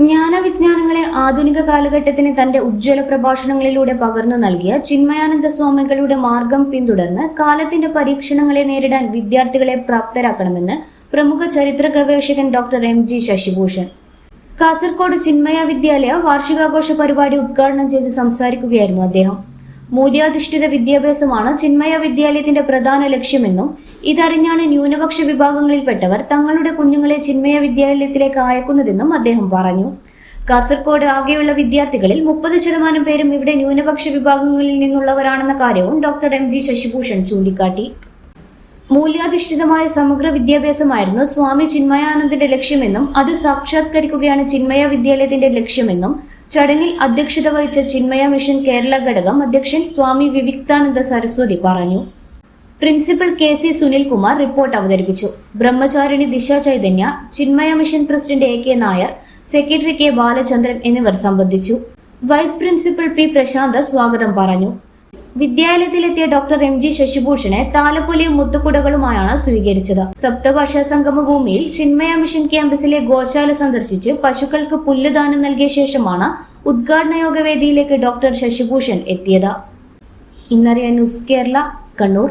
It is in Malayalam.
ജ്ഞാനവിജ്ഞാനങ്ങളെ ആധുനിക കാലഘട്ടത്തിന് തന്റെ ഉജ്ജ്വല പ്രഭാഷണങ്ങളിലൂടെ പകർന്നു നൽകിയ ചിന്മയാനന്ദ സ്വാമികളുടെ മാർഗം പിന്തുടർന്ന് കാലത്തിന്റെ പരീക്ഷണങ്ങളെ നേരിടാൻ വിദ്യാർത്ഥികളെ പ്രാപ്തരാക്കണമെന്ന് പ്രമുഖ ചരിത്ര ഗവേഷകൻ doctor M G Sasibhushan. Kasaragod Chinmaya Vidyalaya വാർഷികാഘോഷ പരിപാടി ഉദ്ഘാടനം ചെയ്ത് സംസാരിക്കുകയായിരുന്നു അദ്ദേഹം. മൂല്യാധിഷ്ഠിത വിദ്യാഭ്യാസമാണ് ചിന്മയ വിദ്യാലയത്തിന്റെ പ്രധാന ലക്ഷ്യമെന്നും ഇതറിഞ്ഞാണ് ന്യൂനപക്ഷ വിഭാഗങ്ങളിൽപ്പെട്ടവർ തങ്ങളുടെ കുഞ്ഞുങ്ങളെ ചിന്മയ വിദ്യാലയത്തിലേക്ക് അയക്കുന്നതെന്നും അദ്ദേഹം പറഞ്ഞു. കാസർഗോഡ് ആകെയുള്ള വിദ്യാർത്ഥികളിൽ മുപ്പത് ശതമാനം പേരും ഇവിടെ ന്യൂനപക്ഷ വിഭാഗങ്ങളിൽ നിന്നുള്ളവരാണെന്ന കാര്യവും ഡോക്ടർ എം ജി ശശിഭൂഷൺ ചൂണ്ടിക്കാട്ടി. മൂല്യാധിഷ്ഠിതമായ സമഗ്ര വിദ്യാഭ്യാസമായിരുന്നു സ്വാമി ചിന്മയാനന്ദന്റെ ലക്ഷ്യമെന്നും അത് സാക്ഷാത്കരിക്കുകയാണ് ചിന്മയ വിദ്യാലയത്തിന്റെ ലക്ഷ്യമെന്നും ചടങ്ങിൽ അധ്യക്ഷത വഹിച്ച ചിന്മയ മിഷൻ കേരള ഘടകം അധ്യക്ഷൻ സ്വാമി വിവിക്താനന്ദ സരസ്വതി പറഞ്ഞു. Principal K C Sunilkumar report അവതരിപ്പിച്ചു. Brahmacharini Disha Chaitanya Chinmaya mission president A K Nair secretary K Balachandran എന്നിവർ സംബന്ധിച്ചു. വൈസ് പ്രിൻസിപ്പൽ പി പ്രശാന്ത് സ്വാഗതം പറഞ്ഞു. വിദ്യാലയത്തിലെത്തിയ ഡോക്ടർ എം ജി ശശിഭൂഷണെ താലപ്പൊലിയും മുത്തുകുടകളുമായാണ് സ്വീകരിച്ചത്. സപ്തഭാഷാ സംഗമ ഭൂമിയിൽ ചിന്മയ മിഷൻ ക്യാമ്പസിലെ ഗോശാല സന്ദർശിച്ച് പശുക്കൾക്ക് പുല്ലുദാനം നൽകിയ ശേഷമാണ് ഉദ്ഘാടന യോഗ വേദിയിലേക്ക് ഡോക്ടർ ശശിഭൂഷൺ എത്തിയത്. ഇന്നറിയ ന്യൂസ് കേരള കണ്ണൂർ.